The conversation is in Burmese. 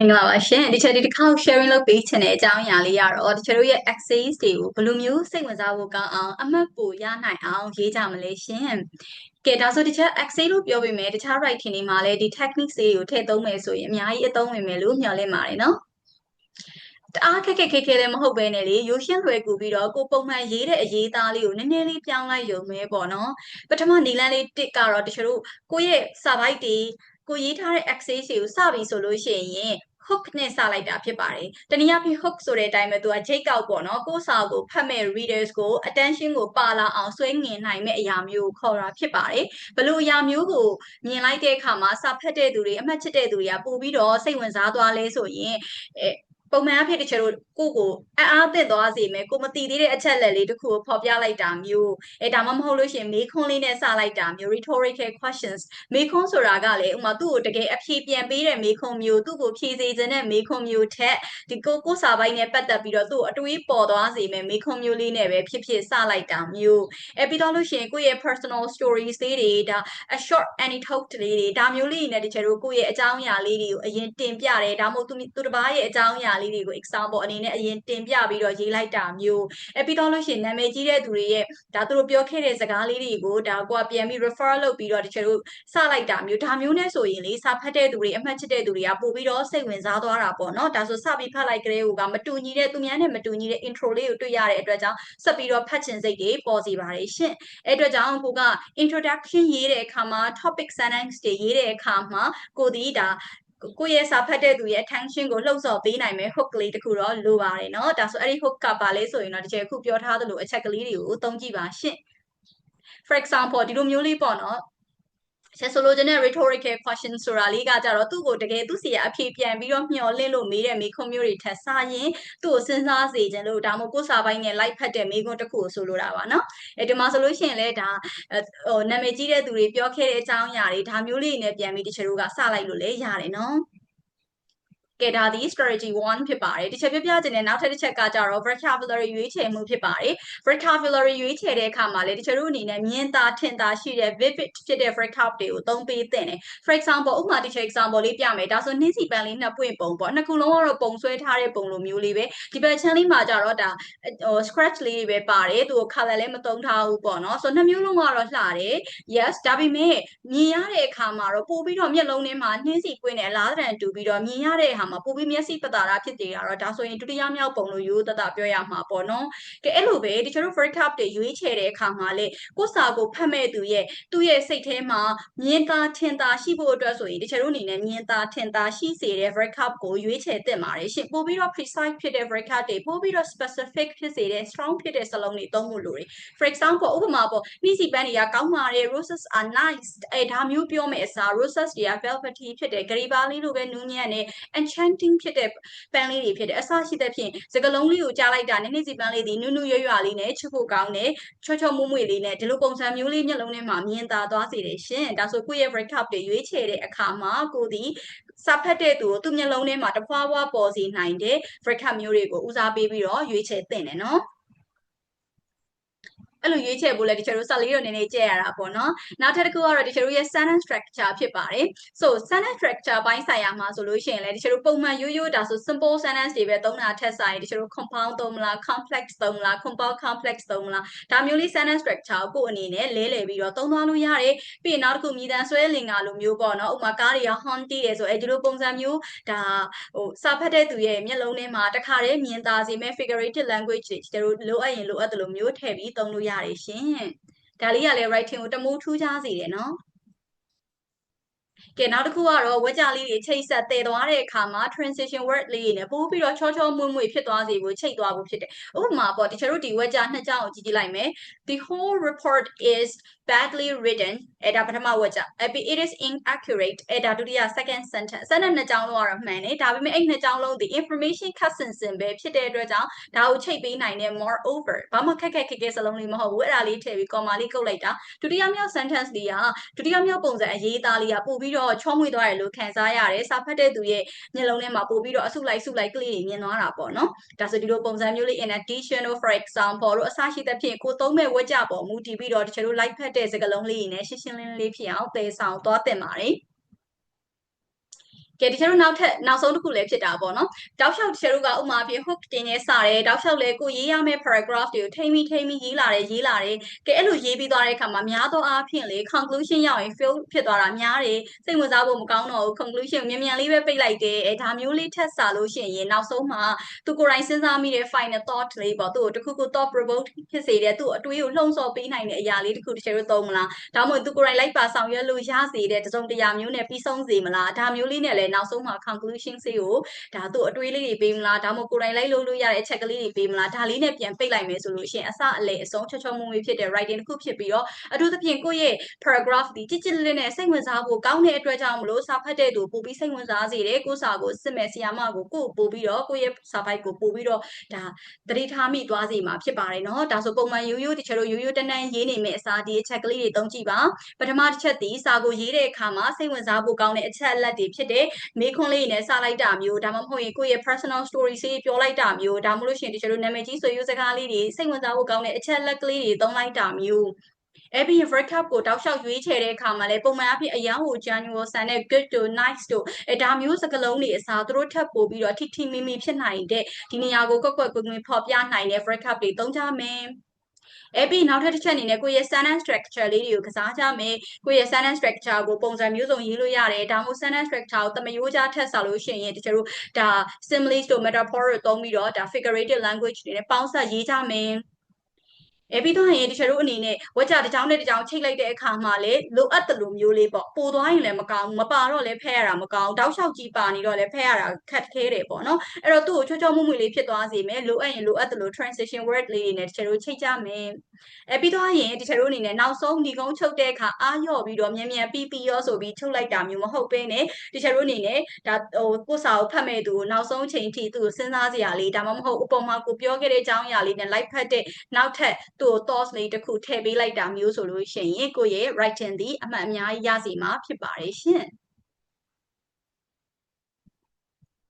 မင်္ဂလာပါရှင်ဒီချက်ဒီတစ်ခါ sharing လုပ်ပေးချင်တဲ့အကြောင်းအရာလေးကတော့တချို့တို့ရဲ့ access တွေကိုဘယ်လိုမျိုးစိတ်ဝင်စားဖို့ကောင်းအောင်အမှတ်ပိုရနိုင်အောင်ရေးကြမလဲရှင်ကဲဒါဆိုဒီချက် access လို့ပြောပေမဲ့တခြား writing တွေမှာလည်းဒီ techniques တွေကိုထည့်သုံးမယ်ဆိုရင်အများကြီးအသုံးဝင်မယ်လို့မျှော်လင့်ပါတယ်နော်တအားခက်ခက်ခဲခဲလည်းမဟုတ်ပဲနဲ့လေရိုးရှင်းလွယ်ကူပြီးတော့ကိုပုံမှန်ရေးတဲ့အရေးသားလေးကိုနည်းနည်းလေးပြောင်းလိုက်ရုံပဲပေါ့နော်ပထမနီလန်းလေးတစ်ကတော့တချို့တို့ကိုယ့်ရဲ့စာပိုက်တွေ ကိုရေးထားတဲ့ access တွေကိုစပြီဆိုလို့ရှိရင် hook နဲ့စလိုက်တာဖြစ်ပါတယ်။တနည်းအားဖြင့် hook ဆိုတဲ့အတိုင်းပဲသူက jake out ပေါ့နော်။ကိုယ့်စာကိုဖတ်မဲ့ readers ကို attention ကိုပါလာအောင်ဆွဲငင်နိုင်မဲ့အရာမျိုးကိုခေါ်တာဖြစ်ပါတယ်။ဘလို့အရာမျိုးကိုမြင်လိုက်တဲ့အခါမှာစာဖတ်တဲ့သူတွေအမှတ်ချစ်တဲ့သူတွေကပို့ပြီးတော့စိတ်ဝင်စားသွားလဲဆိုရင်အဲ ပုံမှန်အဖြစ်တချို့တို့ကိုကိုအံ့အားသင့်သွားစေမယ်ကိုမသိသေးတဲ့အချက်လက်လေးတစ်ခုကိုဖော်ပြလိုက်တာမျိုးအဲဒါမှမဟုတ်လို့ရှိရင်မေးခွန်းလေးနဲ့စလိုက်တာမျိုး rhetorical questions မေးခွန်းဆိုတာကလည်းဥမာသူ့ကိုတကယ်အဖြေပြန်ပေးတဲ့မေးခွန်းမျိုးသူ့ကိုဖြေစေခြင်းတဲ့မေးခွန်းမျိုးထက်ဒီကိုကိုစာပိုင်းနဲ့ပတ်သက်ပြီးတော့သူ့အတွေးပေါ်သွားစေမယ်မေးခွန်းမျိုးလေးနဲ့ပဲဖြစ်ဖြစ်စလိုက်တာမျိုးအဲပြီးတော့လို့ရှိရင်ကိုယ့်ရဲ့ personal stories လေးတွေဒါ a short anecdote လေးတွေဒါမျိုးလေးတွေနဲ့တချို့တို့ကိုယ့်ရဲ့အကြောင်းအရာလေးတွေကိုအရင်တင်ပြတယ်ဒါမှမဟုတ်သူသူတစ်ပါးရဲ့အကြောင်းအရာလေးတွေကို example အနေနဲ့အရင်တင်ပြပြီးတော့ရေးလိုက်တာမျိုးအဲပြီးတော့လို့ရှိရင်နာမည်ကြီးတဲ့သူတွေရဲ့ဒါသူတို့ပြောခဲ့တဲ့စကားလေးတွေကိုဒါကိုကပြန်ပြီး refer လုပ်ပြီးတော့တချို့တို့စလိုက်တာမျိုးဒါမျိုးနဲ့ဆိုရင်လေစာဖတ်တဲ့သူတွေအမှတ်ချစ်တဲ့သူတွေကပို့ပြီးတော့စိတ်ဝင်စားသွားတာပေါ့နော်ဒါဆိုစပြီးဖတ်လိုက်ကြတဲ့ဟိုကမတူညီတဲ့သူများနဲ့မတူညီတဲ့ intro လေးကိုတွေ့ရတဲ့အတွက်ကြောင့်ဆက်ပြီးတော့ဖတ်ချင်စိတ်တွေပေါ်စီပါတယ်ရှင်အဲအတွက်ကြောင့်ကိုက introduction ရေးတဲ့အခါမှာ topic sentence တွေရေးတဲ့အခါမှာကိုဒီဒါ ကိုယ့်ရဲ့စာဖတ်တဲ့သူရဲ့ attention ကိုလှုပ်ဆော်ပေးနိုင်မဲ့ hook ကလေးတခုတော့လိုပါတယ်เนาะဒါဆိုအဲ့ဒီ hook ကပါလဲဆိုရင်တော့တကယ်ခုပြောထားသလိုအချက်ကလေးတွေကိုသုံးကြည့်ပါရှင့် for example ဒီလိုမျိုးလေးပေါ့နော် ဆက်ဆိုလိုချင်တဲ့ rhetorical question ဆိုတာလေးကကြတော့သူ့ကိုတကယ်သူ့စီရအဖြေပြန်ပြီးတော့မျှော်လင့်လို့မေးတဲ့မေးခွန်းမျိုးတွေထက်စာရင်သူ့ကိုစဉ်းစားစေခြင်းလို့ဒါမှမဟုတ်ကိုယ်စာပိုင်းနဲ့ like ဖတ်တဲ့မေးခွန်းတစ်ခုကိုဆိုလိုတာပါနော်အဲဒီမှာဆိုလို့ရှိရင်လည်းဒါဟိုနာမည်ကြီးတဲ့သူတွေပြောခဲ့တဲ့အကြောင်းအရာတွေဒါမျိုးလေးနဲ့ပြန်ပြီးတချို့ကစလိုက်လို့လည်းရတယ်နော် ကဲဒါဒီ strategy 1ဖြစ်ပါတယ်ဒီချက်ပြပြခြင်းနဲ့နောက်ထပ်တစ်ချက်ကကြတော့ vocabulary ရွေးချယ်မှုဖြစ်ပါတယ် vocabulary ရွေးချယ်တဲ့အခါမှာလေတချို့တို့အနေနဲ့မြင်သာထင်သာရှိတဲ့ vivid ဖြစ်တဲ့ vocab တွေကိုသုံးပေးသင့်တယ် for example ဥပမာတစ်ချက် example လေးပြမယ်ဒါဆိုနှင်းစီပန်းလေးနှစ်ပွင့်ပုံပေါ့နှစ်ခုလုံးကတော့ပုံဆွဲထားတဲ့ပုံလိုမျိုးလေးပဲဒီဘက် channel လေးမှာကြတော့ဒါဟို scratch လေးတွေပဲပါတယ်သူကို color လည်းမသုံးထားဘူးပေါ့နော်ဆိုတော့နှစ်မျိုးလုံးကတော့လှတယ် yes ဒါပေမဲ့မြင်ရတဲ့အခါမှာတော့ပို့ပြီးတော့မျက်လုံးထဲမှာနှင်းစီပွင့်နဲ့လားတံတူပြီးတော့မြင်ရတဲ့အခါမှာပိုပြီးမျက်စိပတာရာဖြစ်နေတာတော့ဒါဆိုရင်ဒုတိယမြောက်ပုံလို့ရိုးသားသားပြောရမှာပေါ့နော်ကဲအဲ့လိုပဲတချို့တို့ free cup တွေရွေးချယ်တဲ့အခါမှာလေကိုစာကိုဖတ်မဲ့သူရဲ့သူ့ရဲ့စိတ်ထဲမှာမြင်သာထင်သာရှိဖို့အတွက်ဆိုရင်တချို့တို့အနေနဲ့မြင်သာထင်သာရှိစေတဲ့ free cup ကိုရွေးချယ်သင့်ပါတယ်ရှင်ပို့ပြီးတော့ precise ဖြစ်တဲ့ free cup တွေပို့ပြီးတော့ specific ဖြစ်စေတဲ့ strong ဖြစ်တဲ့စလုံးတွေသုံးဖို့လိုတယ် for example ဥပမာပေါ့နှီးစီပန်းတွေကကောင်းပါတယ် roses are nice အဲဒါမျိုးပြောမယ်အစား roses တွေက velvety ဖြစ်တယ်ဂရီပါလေးလိုပဲနူးညံ့တဲ့ enchanting ဖြစ်တဲ့ပန်းလေးတွေဖြစ်တယ်အစရှိတဲ့ဖြင့်စကလုံးလေးကိုကြားလိုက်တာနည်းနည်းစီပန်းလေးဒီနုနုရွရွလေးနဲ့ချစ်ဖို့ကောင်းတယ်ချောချောမွမွေလေးနဲ့ဒီလိုပုံစံမျိုးလေးမျက်လုံးထဲမှာမြင်သာသွားစေတယ်ရှင်ဒါဆိုကိုယ့်ရဲ့ break up တွေရွေးချယ်တဲ့အခါမှာကိုဒီစာဖတ်တဲ့သူကိုသူ့မျက်လုံးထဲမှာတဖွာဖွာပေါ်စေနိုင်တဲ့ break up မျိုးတွေကိုဦးစားပေးပြီးတော့ရွေးချယ်သင့်တယ်နော် အဲ့လိုရွေးချယ်ဖို့လဲတချို့တို့စာလေးတော့နည်းနည်းကြည့်ရတာပေါ့နော်နောက်ထပ်တစ်ခုကတော့တချို့တို့ရဲ့ sentence structure ဖြစ်ပါတယ် so sentence structure ဘိုင်းဆိုင်ရာမှာဆိုလို့ရှိရင်လဲတချို့တို့ပုံမှန်ရိုးရိုးဒါဆို simple sentence တွေပဲသုံးတာထက်ဆိုင်တချို့တို့ compound သုံးမလား complex သုံးမလား compound complex သုံးမလားဒါမျိုးလေး sentence structure ကိုကိုအနေနဲ့လဲလှယ်ပြီးတော့သုံးသွားလို့ရတယ်ပြီးရင်နောက်တစ်ခုမြည်တမ်းဆွဲလင်္ကာလိုမျိုးပေါ့နော်ဥပမာကားတွေက horn တီးတယ်ဆိုအဲဒီလိုပုံစံမျိုးဒါဟိုစာဖတ်တဲ့သူရဲ့မျက်လုံးထဲမှာတခါတည်းမြင်သာစေမဲ့ figurative language တွေကျတို့လိုအပ်ရင်လိုအပ်တယ်လို့မျိုးထည့်ပြီးသုံးလို့ရတယ်ရှင်ဒါလေးကလည်း writing ကိုတမိုးထူးခြားစေတယ်နော် ကဲနောက်တစ်ခုကတော့ဝက်ကြလေးတွေချိတ်ဆက်တည်သွားတဲ့အခါမှာ transition word လေးတွေနဲ့ပို့ပြီးတော့ချောချောမွေ့မွေ့ဖြစ်သွားစေဖို့ချိတ်သွားဖို့ဖြစ်တယ်ဥပမာပေါ့တချို့တို့ဒီဝက်ကြနှစ်ကြောင်းကိုကြည့်ကြည့်လိုက်မယ် the whole report is badly written အဲ့ဒါပထမဝက်ကြ it is inaccurate အဲ့ဒါဒုတိယ second sentence စတဲ့နှစ်ကြောင်းလုံးကတော့မှန်တယ်ဒါပေမဲ့အဲ့နှစ်ကြောင်းလုံးဒီ information ခက်ဆင်ဆင်ပဲဖြစ်တဲ့အတွက်ကြောင့်ဒါကိုချိတ်ပေးနိုင်တဲ့ more over ဘာမှခက်ခက်ခက်ခဲစလုံးလေးမဟုတ်ဘူးအဲ့ဒါလေးထည့်ပြီး comma လေးကုတ်လိုက်တာဒုတိယမြောက် sentence လေးကဒုတိယမြောက်ပုံစံအရေးသားလေးကပို့ပြီးတော့ချောမွေ့သွားတယ်လို့ခံစားရတယ်စာဖတ်တဲ့သူရဲ့မျက်လုံးထဲမှာပို့ပြီးတော့အစုလိုက်စုလိုက်ကလေးတွေမြင်သွားတာပေါ့နော်ဒါဆိုဒီလိုပုံစံမျိုးလေး in addition for example တို့အစရှိတဲ့ဖြင့်ကိုသုံးမဲ့ဝက်ကြပေါ်မူတည်ပြီးတော့တချို့တို့ like ဖတ်တဲ့စကားလုံးလေးတွေနဲ့ရှင်းရှင်းလင်းလင်းလေးဖြစ်အောင်သယ်ဆောင်သွားတင်ပါတယ် ကဲတချို့နောက်ထပ်နောက်ဆုံးတစ်ခုလည်းဖြစ်တာပေါ့နော်တောက်လျှောက်တချို့ကဥမာပြ hook တင်နေစတယ်တောက်လျှောက်လည်းကိုရေးရမယ့် paragraph တွေကိုထိမ့်ပြီးထိမ့်ပြီးရေးလာတယ်ရေးလာတယ်ကဲအဲ့လိုရေးပြီးသွားတဲ့အခါမှာများသောအားဖြင့်လေ conclusion ရောက်ရင် fail ဖြစ်သွားတာများတယ်စိတ်ဝင်စားဖို့မကောင်းတော့ဘူး conclusion ကိုမြန်မြန်လေးပဲပိတ်လိုက်တယ်အဲဒါမျိုးလေးထပ်စာလို့ရှိရင်နောက်ဆုံးမှာသူကိုယ်တိုင်စဉ်းစားမိတဲ့ final thought လေးပေါ့သူ့ကိုတခုခု thought provoke ဖြစ်စေတဲ့သူ့အတွေးကိုလှုံ့ဆော်ပေးနိုင်တဲ့အရာလေးတခုတချို့သုံးမလားဒါမှမဟုတ်သူကိုယ်တိုင်လိုက်ပါဆောင်ရွက်လို့ရစေတဲ့တစုံတရာမျိုးနဲ့ပြီးဆုံးစေမလားဒါမျိုးလေးနဲ့လညနောက်ဆုံးမှာ conclusion စေးကိုဒါသူအတွေးလေးတွေပေးမလားဒါမှမဟုတ်ကိုယ်တိုင်လိုက်လို့လို့ရတဲ့အချက်ကလေးတွေပေးမလားဒါလေးနဲ့ပြန်ပိတ်လိုက်မယ်ဆိုလို့ရှိရင်အစအလေအဆုံးချောချောမွေ့မွေ့ဖြစ်တဲ့ writing တစ်ခုဖြစ်ပြီးတော့အထူးသဖြင့်ကိုယ့်ရဲ့ paragraph ဒီကြစ်ကြစ်လေးနဲ့စိတ်ဝင်စားဖို့ကောင်းတဲ့အတွက်ကြောင့်မလို့စာဖတ်တဲ့သူပို့ပြီးစိတ်ဝင်စားစေတယ်ကိုယ့်စာကိုစစ်မဲ့ဆီယာမကိုကိုယ်ပို့ပြီးတော့ကိုယ့်ရဲ့စာဖိုက်ကိုပို့ပြီးတော့ဒါသတိထားမိသွားစေမှာဖြစ်ပါတယ်เนาะဒါဆိုပုံမှန်ရိုးရိုးတချို့ရိုးရိုးတန်းတန်းရေးနေမယ့်အစားဒီအချက်ကလေးတွေသုံးကြည့်ပါပထမတစ်ချက်ဒီစာကိုရေးတဲ့အခါမှာစိတ်ဝင်စားဖို့ကောင်းတဲ့အချက်အလက်တွေဖြစ်တဲ့ မေးခွန်းလေးနဲ့စလိုက်တာမျိုးဒါမှမဟုတ်ရင်ကိုယ့်ရဲ့ personal story စေးပြောလိုက်တာမျိုးဒါမှမဟုတ်လို့ရှိရင်တချို့နာမည်ကြီးဆွေမျိုးစကားလေးတွေစိတ်ဝင်စားဖို့ကောင်းတဲ့အချက်လက်ကလေးတွေသုံးလိုက်တာမျိုးအဲ့ပြီး World Cup ကိုတောက်လျှောက်ရွေးချယ်တဲ့အခါမှာလည်းပုံမှန်အဖြစ်အယောင်ကို January ဆန်တဲ့ good to nice to အဲဒါမျိုးစကားလုံးတွေအစားသူတို့ထပ်ပို့ပြီးတော့ထိထိမိမိဖြစ်နိုင်တဲ့ဒီနေရာကိုကွက်ကွက်ကွင်းကွင်းဖော်ပြနိုင်တဲ့ World Cup တွေသုံးကြမယ် အဲ့ပြီးနောက်ထပ်တစ်ချက်အနေနဲ့ကိုယ့်ရဲ့ sentence structure လေးတွေကိုကစားကြမယ်ကိုယ့်ရဲ့ sentence structure ကိုပုံစံမျိုးစုံရေးလို့ရတယ်ဒါမှမဟုတ် sentence structure ကိုတမယိုးကြားထက်စားလို့ရှိရင်တချို့ဒါ similes တို့ metaphor တို့သုံးပြီးတော့ဒါ figurative language တွေနဲ့ပေါင်းစပ်ရေးကြမယ် အဲပြီးတော့ရင်တချို့တို့အနေနဲ့ဝက်ကြတစ်ချောင်းနဲ့တစ်ချောင်းချိတ်လိုက်တဲ့အခါမှာလေလိုအပ်တယ်လို့မျိုးလေးပေါ့ပိုသွားရင်လည်းမကောင်းဘူးမပါတော့လည်းဖဲရတာမကောင်းတောက်လျှောက်ကြီးပါနေတော့လည်းဖဲရတာခက်ခဲတယ်ပေါ့နော်အဲ့တော့သူ့ကိုချောချောမွမွလေးဖြစ်သွားစေမယ်လိုအပ်ရင်လိုအပ်တယ်လို့ transition word လေးတွေနဲ့တချို့တို့ချိတ်ကြမယ်အဲပြီးတော့ရင်တချို့တို့အနေနဲ့နောက်ဆုံးညီကုန်းချုပ်တဲ့အခါအာရော့ပြီးတော့မြန်မြန်ပြီးပြီးရောဆိုပြီးချုပ်လိုက်တာမျိုးမဟုတ်ဘဲနဲ့တချို့တို့အနေနဲ့ဒါဟိုကိုစာကိုဖတ်မဲ့သူကိုနောက်ဆုံးချိန်ထိသူ့ကိုစဉ်းစားစရာလေးဒါမှမဟုတ်ဥပမာကိုပြောခဲ့တဲ့အကြောင်းအရာလေးနဲ့ like ဖတ်တဲ့နောက်ထပ်သူ့ကို thoughts လေးတစ်ခုထည့်ပေးလိုက်တာမျိုးဆိုလို့ရှိရင်ကိုယ့်ရဲ့ writing ဒီအမှန်အများကြီးရစီမှာဖြစ်ပါတယ်ရှင်။